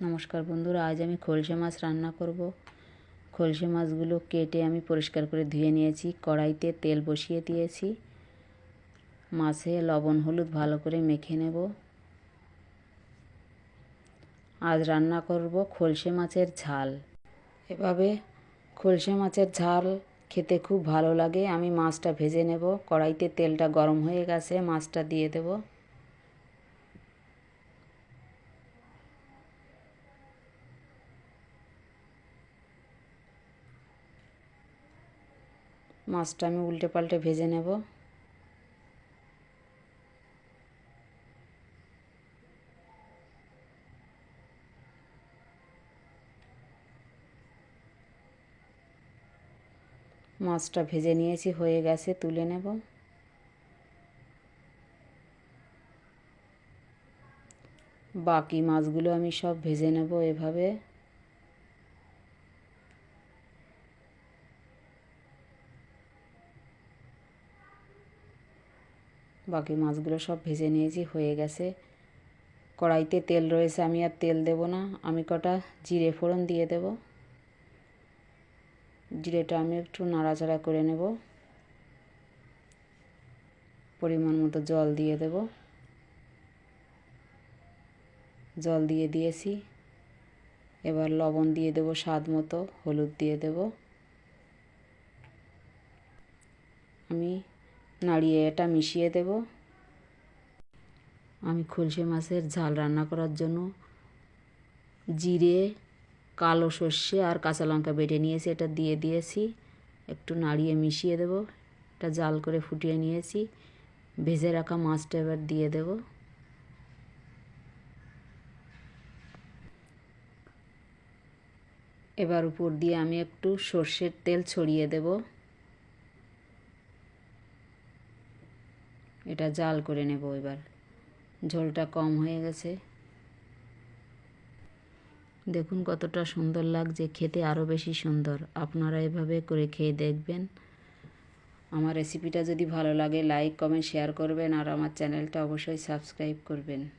নমস্কার বন্ধুরা, আজ আমি খলসে মাছ রান্না করব। খলসে মাছগুলো কেটে আমি পরিষ্কার করে ধুয়ে নিয়েছি, কড়াইতে তেল বসিয়ে দিয়েছি। মাছে লবণ, হলুদ ভালো করে মেখে নেব। আজ রান্না করব খলসে মাছের ঝাল। এভাবে খলসে মাছের ঝাল খেতে খুব ভালো লাগে। আমি মাছটা ভেজে নেব, কড়াইতে তেলটা গরম হয়ে গেছে, মাছটা দিয়ে দেবো। মাছটা আমি উল্টে পাল্টে ভেজে নেব। মাছটা ভেজে নিয়েছি, হয়ে গেছে, তুলে নেব। বাকি মাছগুলো আমি সব ভেজে নেব এভাবে। বাকি মাছগুলো সব ভেজে নিয়েছি, হয়ে গেছে। কড়াইতে তেল রয়েছে, আমি আর তেল দেব না। আমি কটা জিরে ফোড়ন দিয়ে দেব। জিরেটা আমি একটু নাড়াচাড়া করে নেব। পরিমাণ মতো জল দিয়ে দেব। জল দিয়ে দিয়েছি। এবার লবণ দিয়ে দেব স্বাদ মতো, হলুদ দিয়ে দেব। আমি নাড়িয়ে এটা মিশিয়ে দেব। আমি খলসে মাছের ঝাল রান্না করার জন্য জিরে, কালো সর্ষে আর কাঁচা লঙ্কা বেটে নিয়েছি, এটা দিয়ে দিয়েছি। একটু নাড়িয়ে মিশিয়ে দেব, এটা জাল করে ফুটিয়ে নিয়েছি। ভেজে রাখা মাছটা এবার দিয়ে দেব। এবার উপর দিয়ে আমি একটু সর্ষের তেল ছড়িয়ে দেবো। এটা জাল করে নেব এবার। ঝোলটা কম হয়ে গেছে। দেখুন কতটা সুন্দর লাগছে, খেতে আরও বেশি সুন্দর। আপনারা এভাবে করে খেয়ে দেখবেন। আমার রেসিপিটা যদি ভালো লাগে লাইক কমেন্ট শেয়ার করবেন। আর আমার চ্যানেলটা অবশ্যই সাবস্ক্রাইব করবেন।